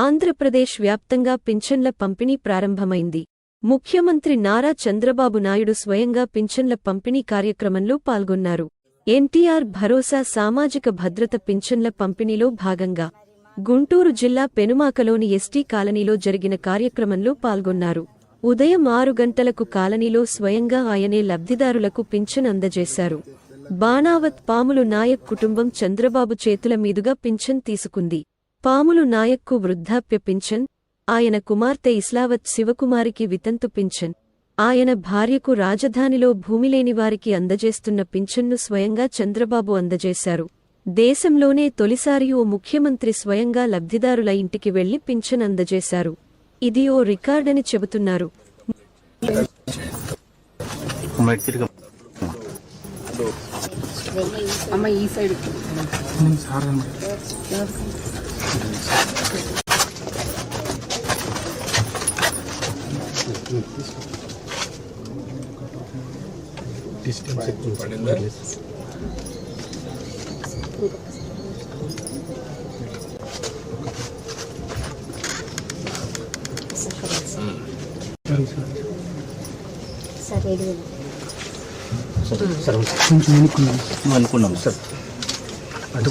ఆంధ్రప్రదేశ్ వ్యాప్తంగా పింఛన్ల పంపిణీ ప్రారంభమైంది. ముఖ్యమంత్రి నారా చంద్రబాబు నాయుడు స్వయంగా పింఛన్ల పంపిణీ కార్యక్రమంలో పాల్గొన్నారు. ఎన్టీఆర్ భరోసా సామాజిక భద్రత పింఛన్ల పంపిణీలో భాగంగా గుంటూరు జిల్లా పెనుమాకలోని ఎస్టీ కాలనీలో జరిగిన కార్యక్రమంలో పాల్గొన్నారు. ఉదయం ఆరు గంటలకు కాలనీలో స్వయంగా ఆయనే లబ్ధిదారులకు పింఛన్ అందజేశారు. బాణావత్ పాములు నాయక్ కుటుంబం చంద్రబాబు చేతుల మీదుగా పింఛన్ తీసుకుంది. పాములు నాయక్కు వృద్ధాప్య పింఛన్ ఆయన కుమార్తె ఇస్లావత్ శివకుమారికి వితంతు పింఛన్ ఆయన భార్యకు రాజధానిలో భూమిలేని వారికి అందజేస్తున్న పింఛన్ను స్వయంగా చంద్రబాబు అందజేశారు. దేశంలోనే తొలిసారి ఓ ముఖ్యమంత్రి స్వయంగా లబ్ధిదారుల ఇంటికి వెళ్ళి పింఛన్ అందజేశారు. ఇది ఓ రికార్డని చెబుతున్నారు. అమ్మ ఈ సైడ్. సార్ కొంచెం అనుకున్నాం అనుకున్నాం సార్. అటు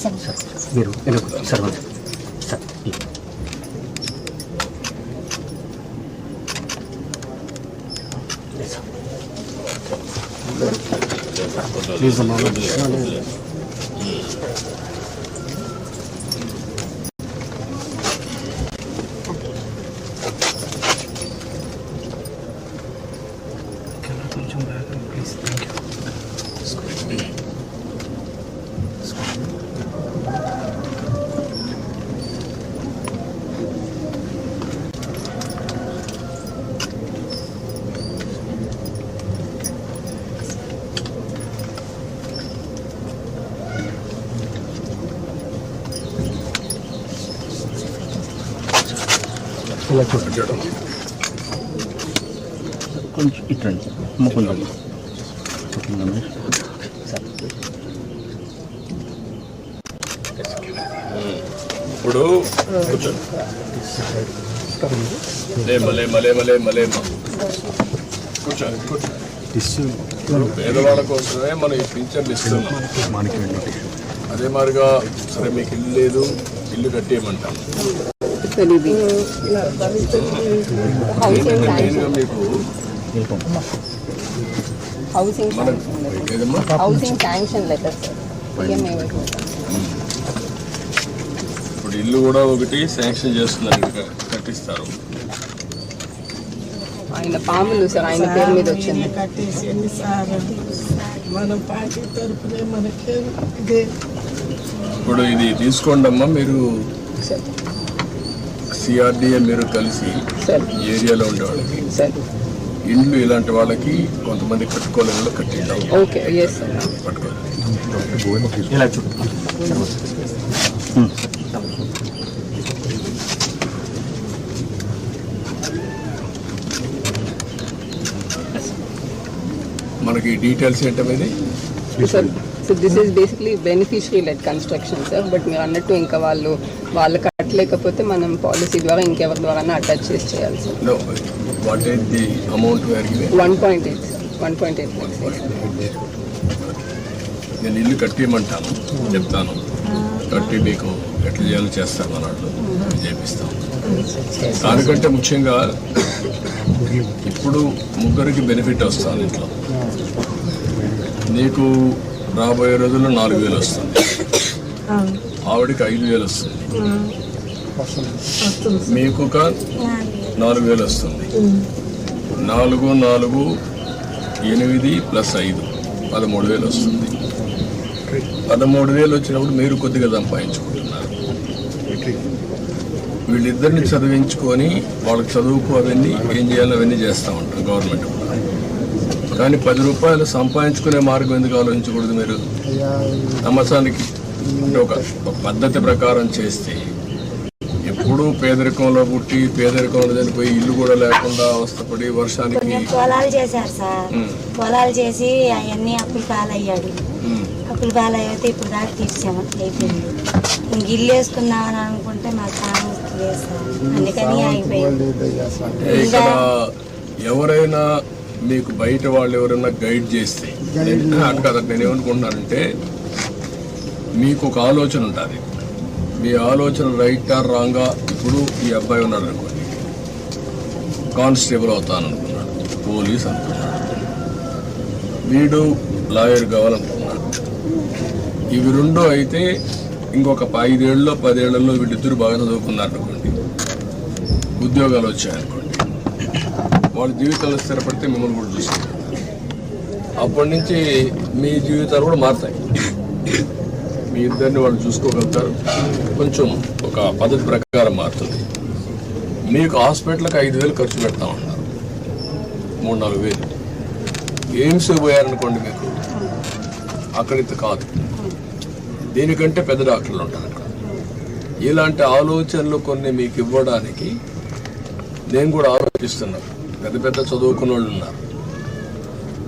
అటు అటు సార్ కొంచెం ఇంకొకరికి అమ్మ మీరు అటు అటు తిరిగమ్మ ఇలా, ఇలా, అలా. మీరు ఇలా కూర్చోండి. సార్ కొంచెం. సార్ ఈ. ప్లీజ్ అమ్మా కొంచెం బ్యాక్ ప్లీజ్ థ్యాంక్ యూ ఇలా చూడండి కొంచెం ఇట్రండి సార్ ఇప్పుడు కూర్చోండి పేదవాళ్ళ కోసమే మనం ఈ పింఛన్లు ఇస్తున్నాం. అదే మాదిరిగా సరే మీకు ఇల్లు లేదు ఇల్లు కట్టేయమంటాం. తెలియదు హౌసింగ్ మెయిన్గా మీకు హౌసింగ్ మన ఏదమ్మా housing sanction letter sir. EMI ఇప్పుడు ఇల్లు కూడా ఒకటి శాంక్షన్ చేస్తున్నారు కట్టిస్తారు. ఆయన పాములు సార్ ఆయన పేరు మీద వచ్చింది. కట్టేసింది సార్ మన పార్టీ తరపునే మనకే ఇదే. ఇప్పుడు ఇది తీసుకోండి అమ్మా మీరు. సార్ సిఆర్డిఏ మీరు కలిసి సార్. ఈ ఏరియాలో ఉండే వాళ్ళకి సార్. ఇండ్లు ఇలాంటి వాళ్ళకి కొంతమంది కట్టుకోలేని కట్టిద్దాం పట్టుకోవాలి. ఇలా చూడు మనకి డీటెయిల్స్ ఏంటనేది sir so this is basically beneficiary led construction sir but మీరు అన్నట్టు ఇంకా వాళ్ళు వాళ్ళు కట్టలేకపోతే మనం పాలసీ ద్వారా ఇంకెవరి ద్వారా అటాచ్ చేసి చేయాలి sir no what is the amount అడిగి one point eight one point eight నేను ఇల్లు కట్టేయమంటాను చెప్తాను. కట్టి మీకు ఎట్లా చేయాలో చేస్తాను అన్నట్లు చేపిస్తాం దానికంటే ముఖ్యంగా ఇప్పుడు ముగ్గురికి బెనిఫిట్ వస్తుంది ఇంట్లో. నీకు రాబోయే రోజుల్లో నాలుగు వేలు వస్తుంది ఆవిడకి ఐదు వేలు వస్తుంది మీకు నాలుగు వేలు వస్తుంది. నాలుగు నాలుగు ఎనిమిది ప్లస్ ఐదు. పదమూడు వేలు వస్తుంది. పదమూడు వేలు వచ్చినప్పుడు మీరు కొద్దిగా సంపాదించుకుంటున్నారు. వీళ్ళిద్దరిని చదివించుకొని వాళ్ళకి చదువుకు అవన్నీ ఏం చేయాలో అవన్నీ చేస్తూ ఉంటాం గవర్నమెంట్ కూడా. కానీ పది రూపాయలు సంపాదించుకునే మార్గం ఎందుకు ఆలోచించకూడదు మీరు? సంవత్సరానికి ఒక పద్ధతి ప్రకారం చేస్తే ఎప్పుడూ పేదరికంలో పుట్టి పేదరికంలో చనిపోయి ఇల్లు కూడా లేకుండా అవస్థపడి వర్షానికి పొలాలు చేశారు సార్. పొలాలు చేసి అవన్నీ అప్పులు పాలయ్యాడు. అప్పులు పాలయ్యితే ఇప్పుడు దాకా తీర్చాము అయిపోయింది. ఇంక ఇల్లు వేసుకుందామని అనుకుంటే సామర్థ్యం లేదు సార్ అందుకని ఎవరైనా మీకు బయట వాళ్ళు ఎవరైనా గైడ్ చేస్తే నేను- అటు కాదు నేను ఏమనుకుంటున్నానంటే మీకు ఒక ఆలోచన ఉంటుంది మీ ఆలోచన రైట్ ఆర్ రాంగా ఇప్పుడు ఈ అబ్బాయి ఉన్నాడు అనుకోండి. కానిస్టేబుల్ అవుతాను అనుకున్నాడు. పోలీస్ అనుకున్నాడు. వీడు లాయర్ కావాలనుకున్నాడు. ఇవి రెండు అయితే ఇంకొక ఐదేళ్ళలో పదేళ్ళలో వీళ్ళిద్దరు బాగా చదువుకున్నారు అనుకోండి. ఉద్యోగాలు వచ్చాయనుకోండి వాళ్ళ జీవితాలు స్థిరపడితే మిమ్మల్ని కూడా చూస్తారు అప్పటి నుంచి మీ జీవితాలు కూడా మారుతాయి. మీ ఇద్దరిని వాళ్ళు చూసుకోగలుగుతారు. కొంచెం ఒక పద్ధతి ప్రకారం మారుతుంది. మీకు హాస్పిటల్కి ఐదు వేలు ఖర్చు పెడతా ఉన్నారు. మూడు నాలుగు వేలు. ఎయిమ్స్ పోయారనుకోండి మీకు? అక్కడితో కాదు. దీనికంటే పెద్ద డాక్టర్లు ఉంటారు అక్కడ. ఇలాంటి ఆలోచనలు కొన్ని మీకు ఇవ్వడానికి నేను కూడా ఆలోచిస్తున్నాను పెద్ద పెద్ద చదువుకున్న వాళ్ళు ఉన్నారు.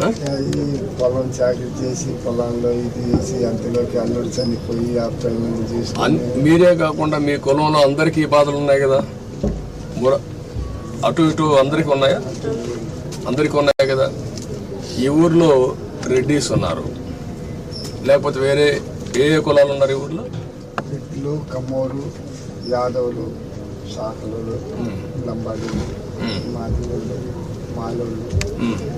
పొలం చాకరీ చేసి పొలంలో ఇది చేసి అంతలోకి అల్లుడు చనిపోయి చూసి. అన్- మీరే కాకుండా మీ కులంలో అందరికీ బాధలు ఉన్నాయి కదా? అటు ఇటు అందరికీ ఉన్నాయా? అందరికీ ఉన్నాయి కదా? ఈ ఊర్లో రెడ్డిస్ ఉన్నారు. లేకపోతే వేరే ఏ ఏ కులాలు ఉన్నారు ఈ ఊర్లో? రెడ్లు కమ్మోరు యాదవులు శాఖలు లంబాడు మాదిగోళ్ళు మాలోళ్ళు.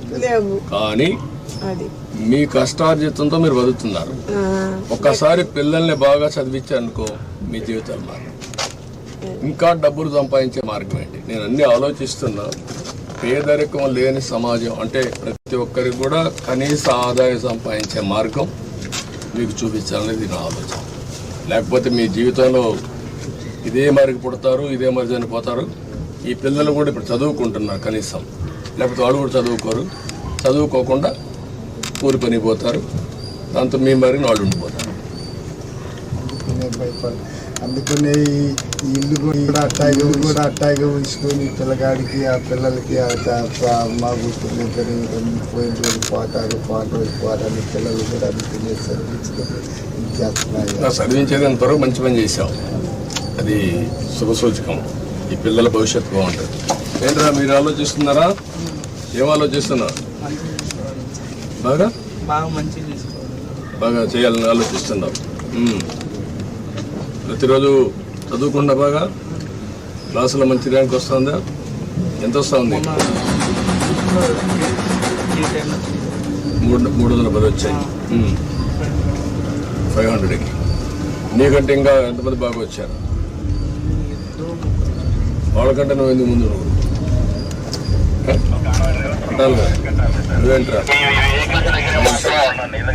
లేవు. కానీ మీ కష్టార్జితంతో మీరు బతుకుతున్నారు. ఒక్కసారి పిల్లల్ని బాగా చదివించారనుకో మీ జీవితాలు మారు ఇంకా డబ్బులు సంపాదించే మార్గం ఏంటి? నేను అన్ని ఆలోచిస్తున్నా. పేదరికం లేని సమాజం అంటే ప్రతి ఒక్కరికి కూడా కనీస ఆదాయం సంపాదించే మార్గం మీకు చూపించాలనేది నా ఆలోచన. లేకపోతే మీ జీవితంలో ఇదే మరికి పుడతారు ఇదే మరి చనిపోతారు ఈ పిల్లలు కూడా ఇప్పుడు చదువుకుంటున్నారు కనీసం. లేకపోతే వాళ్ళు కూడా చదువుకోరు. చదువుకోకుండా కూలి పని పోతారు. దాంతో మీ మరిని వాళ్ళు ఉండిపోతారు. అందుకనే ఇల్లు కూడా అట్టాగే ఇల్లు కూడా అట్టాగే ఉంచుకొని పిల్లగాడికి ఆ పిల్లలకి మా గుర్తులు ఇద్దరు పోయిన రోజు పోతారు. పోయిన రోజు పోతారు. పిల్లలు కూడా అందుకనే చదివించుకొని చదివించేది అంతవరకు మంచి పని చేశాం అది శుభసూచకం. ఈ పిల్లల భవిష్యత్తు బాగుంటుంది. ఏంట్రా మీరు ఆలోచిస్తున్నారా? ఏం ఆలోచిస్తున్నారు? బాగా? బాగా చేయాలని ఆలోచిస్తున్నావు. ప్రతిరోజు చదువుకుండా బాగా క్లాసులో మంచి ర్యాంక్ వస్తుందా? ఎంత వస్తుంది? మూడు మూడు వందల పది వచ్చాయి. ఫైవ్ హండ్రెడ్కి. నీకంటే ఇంకా ఎంతమంది బాగా వచ్చారు? వాళ్ళకంటే నువ్వు ఎందుకు ముందు నువ్వు నువ్వేంట్రా?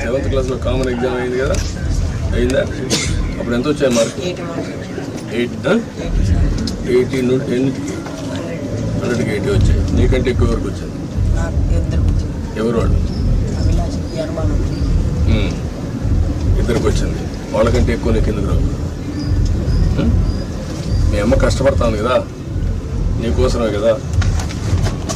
సెవెంత్ క్లాస్లో కామన్ ఎగ్జామ్ అయింది కదా? అయిందా? అప్పుడు ఎంత వచ్చాయి మార్క్ ఎయిట్ ఎయిటీ ఎన్నిటికి హండ్రెడ్కి ఎయిటీ వచ్చాయి. నీకంటే ఎక్కువ వరకు వచ్చింది ఎవరు వాళ్ళు? ఉమ్. ఇద్దరికి వచ్చింది. వాళ్ళకంటే ఎక్కువ నీకు ఎందుకు రావు? మీ అమ్మ కష్టపడతాను కదా? నీకోసమే కదా?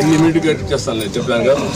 ఇమ్మీడియట్గా ఇచ్చేస్తాను నేను చెప్పాను కదా